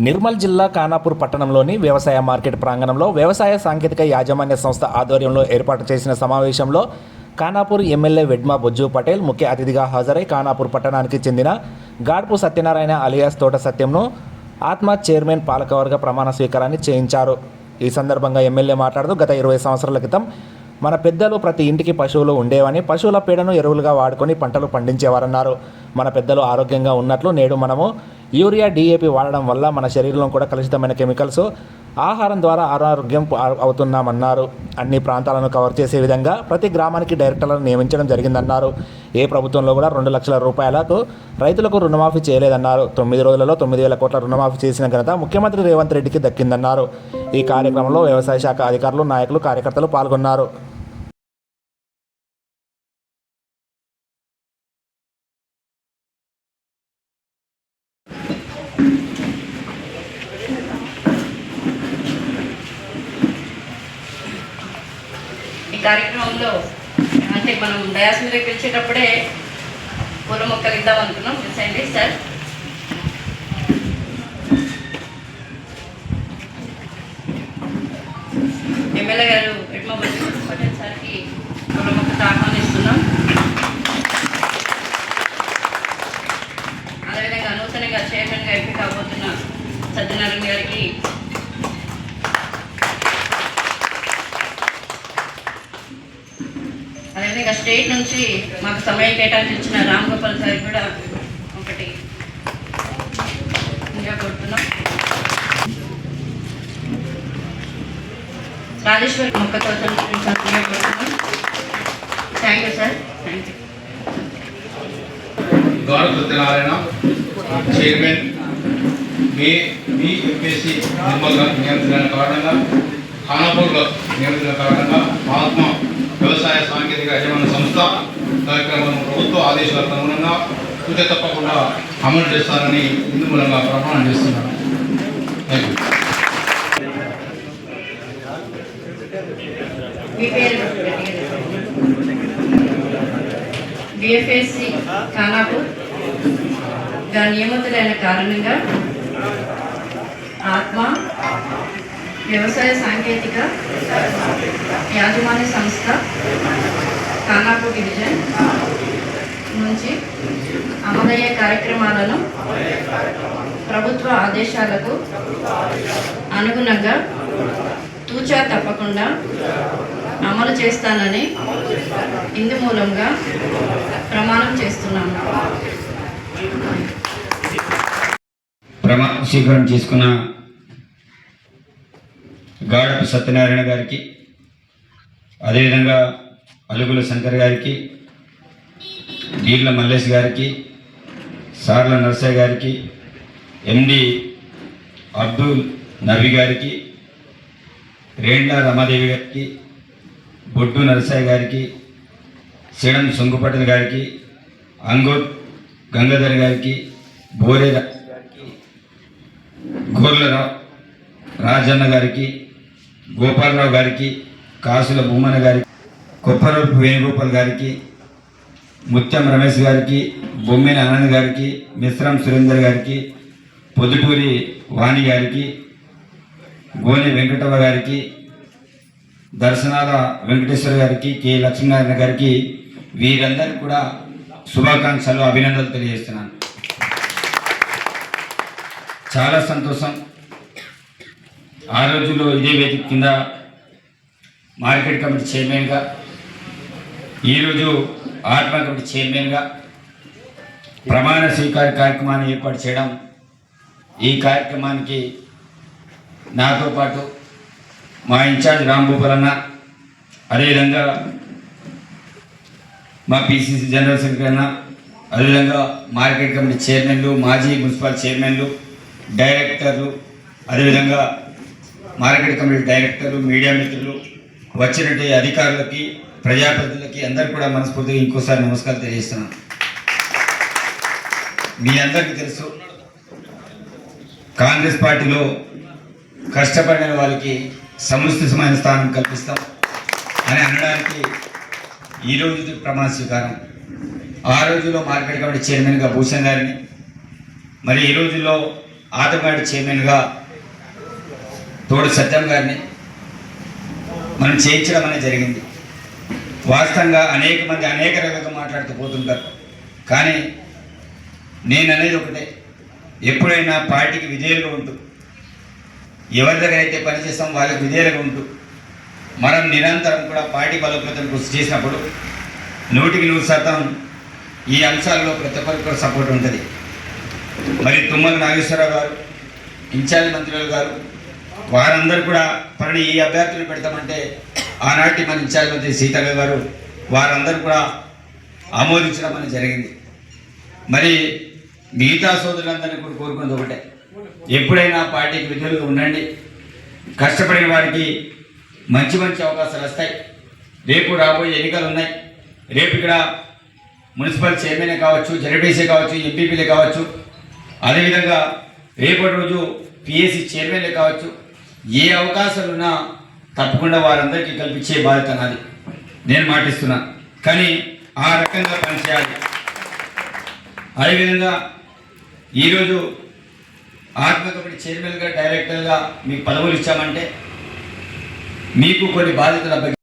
నిర్మల్ జిల్లా ఖానాపూర్ పట్టణంలోని వ్యవసాయ మార్కెట్ ప్రాంగణంలో వ్యవసాయ సాంకేతిక యాజమాన్య సంస్థ ఆధ్వర్యంలో ఏర్పాటు చేసిన సమావేశంలో ఖానాపూర్ ఎమ్మెల్యే వెడ్మా బొజ్జు పటేల్ ముఖ్య అతిథిగా హాజరై ఖానాపూర్ పట్టణానికి చెందిన గాడ్పు సత్యనారాయణ అలియాస్ తోట సత్యంను ఆత్మ చైర్మన్ పాలకవర్గ ప్రమాణ స్వీకారాన్ని చేయించారు. ఈ సందర్భంగా ఎమ్మెల్యే మాట్లాడుతూ గత ఇరవై సంవత్సరాల క్రితం మన పెద్దలు ప్రతి ఇంటికి పశువులు ఉండేవని పశువుల పేడను ఎరువులుగా వాడుకొని పంటలు పండించేవారన్నారు. మన పెద్దలు ఆరోగ్యంగా ఉన్నట్లు నేడు మనము యూరియా డిఏపి వాడడం వల్ల మన శరీరంలో కూడా కలుషితమైన కెమికల్స్ ఆహారం ద్వారా అనారోగ్యం అవుతున్నామన్నారు. అన్ని ప్రాంతాలను కవర్ చేసే విధంగా ప్రతి గ్రామానికి డైరెక్టర్లను నియమించడం జరిగిందన్నారు. ఏ ప్రభుత్వంలో కూడా రెండు లక్షల రూపాయలకు రైతులకు రుణమాఫీ చేయలేదన్నారు. తొమ్మిది రోజులలో తొమ్మిది వేల కోట్ల రుణమాఫీ చేసిన ఘనత ముఖ్యమంత్రి రేవంత్ రెడ్డికి దక్కిందన్నారు. ఈ కార్యక్రమంలో వ్యవసాయ శాఖ అధికారులు నాయకులు కార్యకర్తలు పాల్గొన్నారు. కార్యక్రమంలో అంటే మనం డయాస్ మీద పిలిచేటప్పుడే పూల మొక్కలు ఇద్దాం అనుకున్నాం. మిస్ అయింది సార్ ఎమ్మెల్యే గారు ఎడ్మ పటేల్ సార్కి పూల మొక్కతో ఆహ్వానిస్తున్నాం అదేవిధంగా నూతనంగా చైర్మన్గా ఎంపిక కాబోతున్న సత్యనారాయణ గారికి అదేవిధంగా స్టేట్ నుంచి మాకు సమయం కేటాయించిన రామ్ గోపాల్ సార్ కూడా ఒకటి ఇంకా కొడుతున్నాం రాజేశ్వర్ మొక్కతో కొడుతున్నాం thank you sir thank you గౌరవ సత్యనారాయణ చైర్మన్ మే మీ ఎంపీసీ నిర్మల్ గారు నియమించిన కారణంగా ఖానాపూర్లో నియమించిన కారణంగా మహాత్మా వ్యవసాయ సాంకేతిక యజమాన సంస్థ కార్యక్రమం ప్రభుత్వ ఆదేశాలకు అనుగుణంగా సూచ తప్పకుండా అమలు చేస్తారని ఇందు మూలంగా ప్రమాణం చేస్తున్నాను బిఎఫ్ఎస్సి ఖానాపూర్ దాని నియమితులైన కారణంగా ఆత్మ వ్యవసాయ సాంకేతిక యాజమాన్య సంస్థ కానాపు డివిజన్ నుంచి అమలయ్యే కార్యక్రమాలను ప్రభుత్వ ఆదేశాలకు అనుగుణంగా తూచా తప్పకుండా అమలు చేస్తానని ఇందు మూలంగా ప్రమాణం చేస్తున్నాను ప్రమా స్వీకారం చేసుకున్న గాడపు సత్యనారాయణ గారికి అదేవిధంగా అలుగుల శంకర్ గారికి నీళ్ళ మల్లేష్ గారికి సార్ల నరసయ్య గారికి ఎండి అబ్దుల్ నవి గారికి రేండ్ల రమాదేవి గారికి బొడ్డు నరసయ్య గారికి సిడం సొంగుపట్టణ గారికి అంగోత్ గంగాధర్ గారికి బోరే గారికి గోర్ల రాజన్న గారికి గోపాలరావు గారికి కాసుల బొమ్మన గారికి కొప్పరూపు వేణుగోపాల్ గారికి ముత్యం రమేష్ గారికి బొమ్మిన ఆనంద్ గారికి మిశ్రం సురేందర్ గారికి పొద్దుటూరి వాణి గారికి గోని వెంకటవ్వ గారికి దర్శనాల వెంకటేశ్వర గారికి కె లక్ష్మీనారాయణ గారికి వీరందరికీ కూడా శుభాకాంక్షలు అభినందనలు తెలియజేస్తున్నాను. చాలా సంతోషం. ఆ రోజుల్లో ఇదే వేదిక కింద మార్కెట్ కమిటీ చైర్మన్గా ఈరోజు ఆత్మ కమిటీ చైర్మన్గా ప్రమాణ స్వీకార కార్యక్రమాన్ని ఏర్పాటు చేయడం ఈ కార్యక్రమానికి నాతో పాటు మా ఇన్ఛార్జ్ రాంభూపాల్ అన్న అదేవిధంగా మా పిసిసి జనరల్ సెక్రటరీ అన్న అదేవిధంగా మార్కెట్ కమిటీ చైర్మన్లు మాజీ మున్సిపల్ చైర్మన్లు డైరెక్టర్లు అదేవిధంగా మార్కెట్ కమిటీ డైరెక్టర్లు మీడియా మిత్రులు వచ్చినట్టు అధికారులకి ప్రజాప్రతినిధులకి అందరికీ కూడా మనస్ఫూర్తిగా ఇంకోసారి నమస్కారం తెలియజేస్తున్నాను. మీ అందరికీ తెలుసు కాంగ్రెస్ పార్టీలో కష్టపడిన వాళ్ళకి సముచితమైన స్థానం కల్పిస్తాం అని అనడానికి ఈ రోజు ప్రమాణ స్వీకారం. ఆ రోజుల్లో మార్కెట్ కమిటీ చైర్మన్గా భూషణ్ గారిని మరి ఈ రోజుల్లో ఆటగాడి చైర్మన్గా తోడు సత్యం గారిని మనం చేయించడం అనేది జరిగింది. వాస్తవంగా అనేక మంది అనేక రకంగా మాట్లాడుతూ పోతుంటారు. కానీ నేను అనేది ఒకటే. ఎప్పుడైనా పార్టీకి విధేయులుగా ఉంటూ ఎవరి దగ్గర అయితే పనిచేస్తాం వాళ్ళకి విధేయులుగా ఉంటూ మనం నిరంతరం కూడా పార్టీ బలోపేతం కృషి చేసినప్పుడు నూటికి నూరు శాతం ఈ అంశాల్లో ప్రతి ఒక్కరికి కూడా సపోర్ట్ ఉంటుంది. మరి తుమ్మల నాగేశ్వరరావు గారు ఇన్ఛార్జ్ మంత్రులు గారు వారందరూ కూడా పని ఈ అభ్యర్థులు పెడతామంటే ఆనాటి మన ఇన్ఛార్జ్ మంత్రి సీతక్క గారు వారందరూ కూడా ఆమోదించడం అనేది జరిగింది. మరి మిగతా సోదరులందరినీ కూడా కోరుకున్నది ఒకటే. ఎప్పుడైనా పార్టీకి విధులుగా ఉండండి. కష్టపడిన వారికి మంచి మంచి అవకాశాలు వస్తాయి. రేపు రాబోయే ఎన్నికలు ఉన్నాయి. రేపు ఇక్కడ మున్సిపల్ చైర్మన్ కావచ్చు జెడ్పీసీ కావచ్చు ఎంపీపీలే కావచ్చు. అదేవిధంగా రేపటి రోజు పిఎస్సి చైర్మన్లే కావచ్చు. ఏ అవకాశాలు ఉన్నా తప్పకుండా వారందరికీ కల్పించే బాధ్యత నాది. నేను మాటిస్తున్నా. కానీ ఆ రకంగా పనిచేయాలి. అదేవిధంగా ఈరోజు ఆత్మ కమిటీ చైర్మన్గా డైరెక్టర్గా మీకు పదవులు ఇచ్చామంటే మీకు కొన్ని బాధ్యతలు అప్పగి